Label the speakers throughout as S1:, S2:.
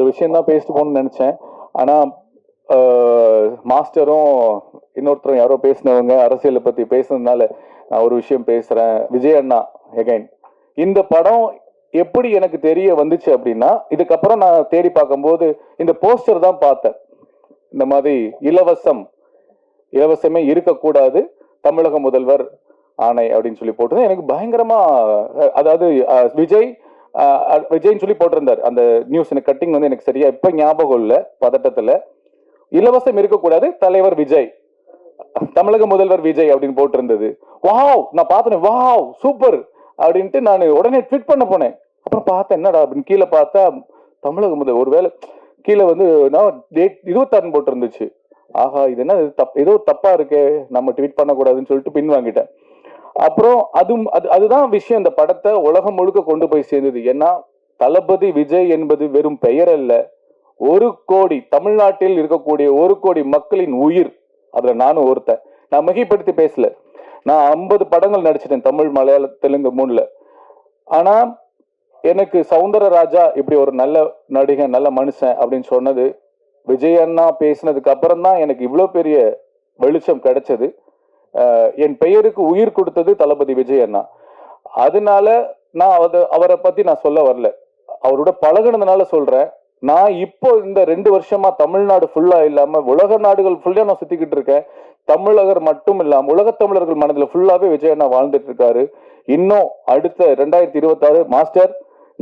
S1: ஒரு விஷயம் தான் பேசிட்டு போகணும்னு நினச்சேன். ஆனால் மாஸ்டரும் இன்னொருத்தரும் யாரோ பேசினவங்க அரசியலை பற்றி பேசுனதுனால நான் ஒரு விஷயம் பேசுகிறேன் விஜய் அண்ணா எகைன் இந்த படம் எப்படி எனக்கு தெரிய வந்துச்சு அப்படின்னா இதுக்கப்புறம் நான் தேடி பார்க்கும்போது இந்த போஸ்டர் தான் பார்த்தேன். இந்த மாதிரி இலவசம். இலவசமே இருக்கக்கூடாது. தமிழக முதல்வர் ஆணை அப்படின்னு சொல்லி போட்டு எனக்கு பயங்கரமா அதாவது விஜய் விஜய்னு விஜய்ன்னு சொல்லி போட்டிருந்தார். அந்த நியூஸ் எனக்கு கட்டிங் வந்து எனக்கு சரியா இப்ப ஞாபகம் இல்லை பதட்டத்துல. இலவசம் இருக்கக்கூடாது தலைவர் விஜய். தமிழக முதல்வர் விஜய் அப்படின்னு போட்டிருந்தது. வாவ் நான் பார்த்தேன் வாவ் சூப்பர்! அப்படின்ட்டு நான் உடனே ட்விட் பண்ண போனேன். அப்புறம் பார்த்தேன் என்னடா? அப்படின்னு கீழே பார்த்தா தமிழக முதல் ஒருவேளை கீழே வந்து நான் டேட் இருபத்தாறு போட்டிருந்துச்சு. ஆஹா இது என்ன இது தப் ஏதோ தப்பா இருக்கே நம்ம ட்வீட் பண்ணக்கூடாதுன்னு சொல்லிட்டு பின் வாங்கிட்டேன். அப்புறம் அதுவும் அது அதுதான் விஷயம். இந்த படத்தை உலகம் முழுக்க கொண்டு போய் சேர்ந்தது. ஏன்னா தளபதி விஜய் என்பது வெறும் பெயர் அல்ல. ஒரு கோடி தமிழ்நாட்டில் இருக்கக்கூடிய ஒரு கோடி மக்களின் உயிர். அதுல நானும் ஒருத்தன். நான் மிகைப்படுத்தி பேசல. நான் ஐம்பது படங்கள் நடிச்சிட்டேன் தமிழ் மலையாள தெலுங்கு மூணுல. ஆனா எனக்கு சவுந்தரராஜா இப்படி ஒரு நல்ல நடிகன் நல்ல மனுஷன் அப்படின்னு சொன்னது விஜய் அண்ணா பேசினதுக்கு அப்புறம் தான் எனக்கு இவ்வளோ பெரிய வெளிச்சம் கிடைச்சது. என் பெயருக்கு உயிர் கொடுத்தது தளபதி விஜய் அண்ணா. அதனால நான் அத அவரை பத்தி நான் சொல்ல வரல. அவரோட பழகுனதுனால சொல்றேன். நான் இப்போ இந்த ரெண்டு வருஷமா தமிழ்நாடு ஃபுல்லா இல்லாம உலக நாடுகள் ஃபுல்லா நான் சுத்திக்கிட்டு இருக்கேன். தமிழகர் மட்டும் இல்லாம உலக தமிழர்கள் மனதில் ஃபுல்லாவே விஜய் அண்ணா வாழ்ந்துட்டு இருக்காரு. இன்னும் அடுத்த ரெண்டாயிரத்தி இருபத்தாறு மாஸ்டர்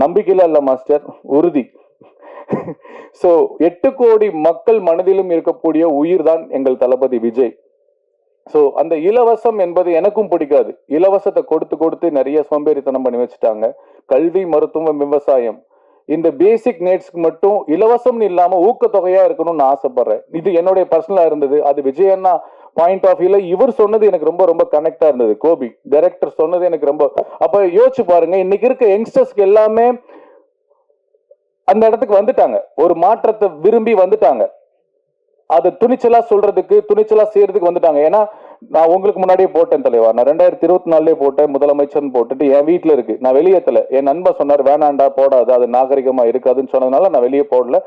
S1: நம்பிக்கையில இல்ல மாஸ்டர் உறுதி. சோ எட்டு கோடி மக்கள் மனதிலும் இருக்கக்கூடிய உயிர் தான் எங்கள் தளபதி விஜய். ஸோ அந்த இலவசம் என்பது எனக்கும் பிடிக்காது. இலவசத்தை கொடுத்து கொடுத்து நிறைய சோம்பேறித்தனம் பண்ணி வச்சுட்டாங்க. கல்வி மருத்துவம் விவசாயம். இந்த பேசிக் நீட்ஸ்க்கு மட்டும் இலவசம்னு இல்லாம ஊக்கத்தொகையா இருக்கணும்னு ஆசைப்பட்றேன் ஆசைப்படுறேன். இது என்னுடைய பர்சனலா இருந்தது. அது விஜய் அண்ணா பாயிண்ட் ஆஃப் வியூல இவர் சொன்னது எனக்கு ரொம்ப ரொம்ப கனெக்டா இருந்தது. கோபி டைரக்டர் சொன்னது எனக்கு ரொம்ப. அப்ப யோசிச்சு பாருங்க இன்னைக்கு இருக்க யங்ஸ்டர்ஸ்க்கு எல்லாமே அந்த இடத்துக்கு வந்துட்டாங்க. ஒரு மாற்றத்தை விரும்பி வந்துட்டாங்க. அது துணிச்சலா சொல்றதுக்கு துணிச்சலா செய்யறதுக்கு வந்துட்டாங்க. ஏன்னா நான் உங்களுக்கு முன்னாடியே போட்டேன் தலைவா. நான் ரெண்டாயிரத்தி இருபத்தி நாலுலயே போட்டேன் முதலமைச்சர்னு போட்டுட்டு என் வீட்டுல இருக்கு. நான் வெளியேத்தல. என் நண்பர் சொன்னார் வேணாண்டா போடாது அது நாகரிகமா இருக்காதுன்னு சொன்னதுனால நான் வெளியே போடல.